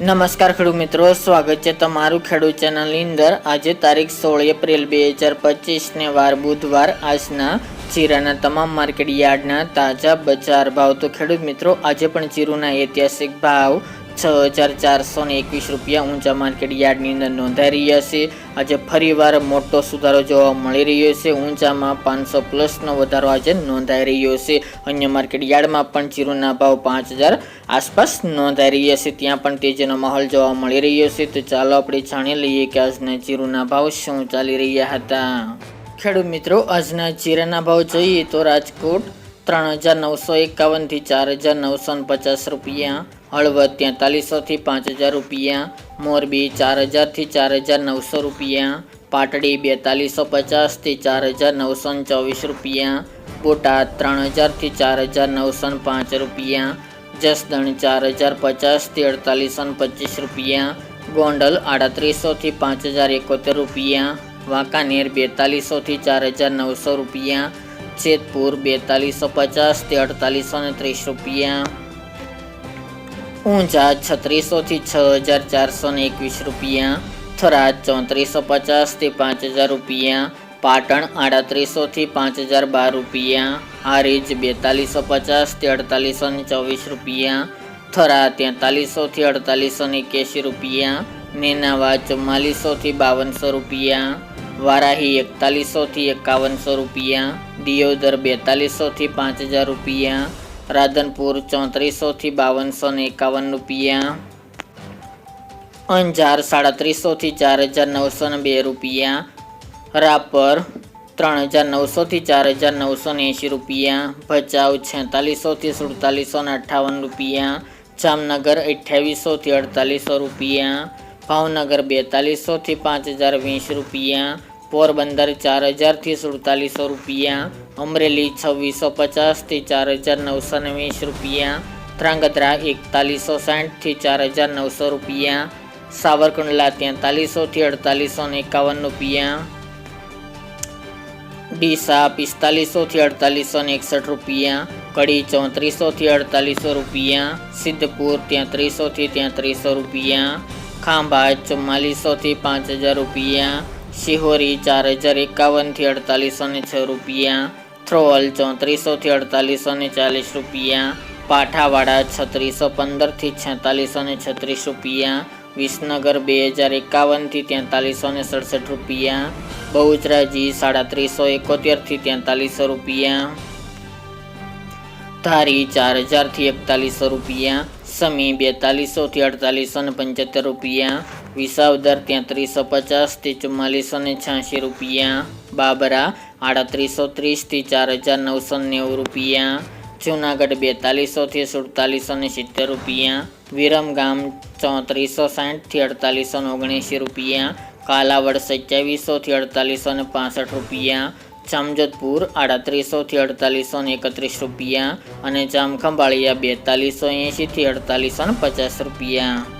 નમસ્કાર ખેડૂત મિત્રો, સ્વાગત છે તમારું ખેડૂત ચેનલની અંદર. આજે તારીખ સોળ એપ્રિલ બે હજાર પચીસને વાર બુધવાર, આજના જીરાના તમામ માર્કેટ યાર્ડના તાજા બજાર ભાવ. તો ખેડૂત મિત્રો, આજે પણ જીરુના ઐતિહાસિક ભાવ છ હજાર ચારસો ને એકવીસ રૂપિયા ઊંચા માર્કેટ યાર્ડની અંદર નોંધાઈ રહ્યા છે. આજે ફરીવાર મોટો સુધારો જોવા મળી રહ્યો છે. ઊંચામાં પાંચસો પ્લસનો વધારો આજે નોંધાઈ રહ્યો છે. અન્ય માર્કેટ યાર્ડમાં પણ જીરુના ભાવ પાંચ હજાર આસપાસ નોંધાઈ રહ્યા છે. ત્યાં પણ તેજીનો માહોલ જોવા મળી રહ્યો છે. તો ચાલો આપણે જાણી લઈએ કે આજના જીરુના ભાવ શું ચાલી રહ્યા હતા. ખેડૂત મિત્રો, આજના જીરાના ભાવ જોઈએ તો રાજકોટ ત્રણ હજાર નવસો એકાવનથી ચાર હજાર નવસો પચાસ રૂપિયા હળવદ તેતાલીસોથી પાંચ હજાર રૂપિયા, મોરબી ચાર હજારથી ચાર હજાર નવસો રૂપિયા, પાટડી બેતાલીસો પચાસથી ચાર હજાર નવસો ચોવીસ રૂપિયા, બોટાદ ત્રણ હજારથી ચાર હજાર નવસો પાંચ રૂપિયા, જસદણ ચાર હજાર પચાસથી અડતાલીસો પચીસ રૂપિયા, ગોંડલ આડત્રીસોથી પાંચ હજાર એકોતેર રૂપિયા, વાંકાનેર બેતાલીસોથી ચાર હજાર નવસો રૂપિયા, જેતપુર બેતાલીસો પચાસથી અડતાલીસો ને ત્રીસ રૂપિયા ઊંઝા છત્રીસોથી છ હજાર ચારસો ને એકવીસ રૂપિયા થરાદ ચોત્રીસો પચાસથી પાંચ હજાર રૂપિયા, પાટણ આડત્રીસોથી પાંચ હજાર બાર રૂપિયા, હારીજ બેતાલીસો પચાસથી અડતાલીસો ને ચોવીસ રૂપિયા, થરા તેતાલીસોથી અડતાલીસો ને એક્યાસી રૂપિયા, નેનાવા ચુમ્માલીસોથી બાવનસો રૂપિયા, વારાહી એકતાલીસોથી એકાવનસો રૂપિયા, દિયોદર બેતાલીસોથી પાંચ હજાર રૂપિયા રાધનપુર ચોત્રીસોથી બાવનસો ને એકાવન રૂપિયા અંજાર સાડત્રીસોથી ચાર હજાર નવસો ને બે રૂપિયા રાપર ત્રણ હજાર નવસોથી ચાર હજાર નવસો ને એંશી રૂપિયા ભચાઉ છેતાલીસોથી સુડતાલીસો ને અઠ્ઠાવન રૂપિયા જામનગર અઠ્યાવીસોથી અડતાલીસો રૂપિયા ભાવનગર બેતાલીસોથી પાંચ હજાર વીસ રૂપિયા પોરબંદર ચાર હજારથી સુડતાલીસો રૂપિયા અમરેલી છવ્વીસો પચાસથી ચાર હજાર નવસો ને વીસ રૂપિયા. ધ્રાંગધ્રા એકતાલીસો સાઠથી ચાર હજાર નવસો રૂપિયા. સાવરકુંડલા તેતાલીસોથી અડતાલીસો ને એકાવન રૂપિયા. ડીસા પિસ્તાલીસોથી અડતાલીસો ને એકસઠ રૂપિયા. કડી ચોત્રીસોથી અડતાલીસો રૂપિયા. સિદ્ધપુર ત્યાંત્રીસોથી ત્યાંત્રીસો રૂપિયા. ખાંભા ચુમ્માલીસોથી પાંચ હજાર રૂપિયા. શિહોરી ચાર હજાર એકાવનથી અડતાલીસો ને છ રૂપિયા. થ્રોલ ચોત્રીસોથી અડતાલીસો ને ચાલીસ રૂપિયા. પાઠાવાડા છત્રીસો પંદરથી છેતાલીસો ને છત્રીસ રૂપિયા. વિસનગર બે હજાર એકાવનથી તેતાલીસો ને સડસઠ રૂપિયા. બહુચરાજી સાડત્રીસો એકોતેરથી તેતાલીસો રૂપિયા. ધારી ચાર હજારથી એકતાલીસો રૂપિયા. સમી બેતાલીસોથી અડતાલીસો ને પંચોતેર રૂપિયા વિસાવદર તેત્રીસો પચાસથી ચુમ્માલીસો ને છ્યાસી રૂપિયા, બાબરા આડત્રીસો ત્રીસથી ચાર હજાર નવસો નેવું રૂપિયા, જૂનાગઢ બેતાલીસોથી સુડતાલીસો ને સિત્તેર રૂપિયા વિરમગામ ચોત્રીસો સાઠથી અડતાલીસો ને ઓગણએંસી રૂપિયા, કાલાવડ સત્યાવીસોથી અડતાલીસો ને પાસઠ રૂપિયા જામજોધપુર આડત્રીસોથી અડતાલીસો ને એકત્રીસ રૂપિયા અને જામખંભાળિયા બેતાલીસો એંશીથી અડતાલીસો ને પચાસ રૂપિયા.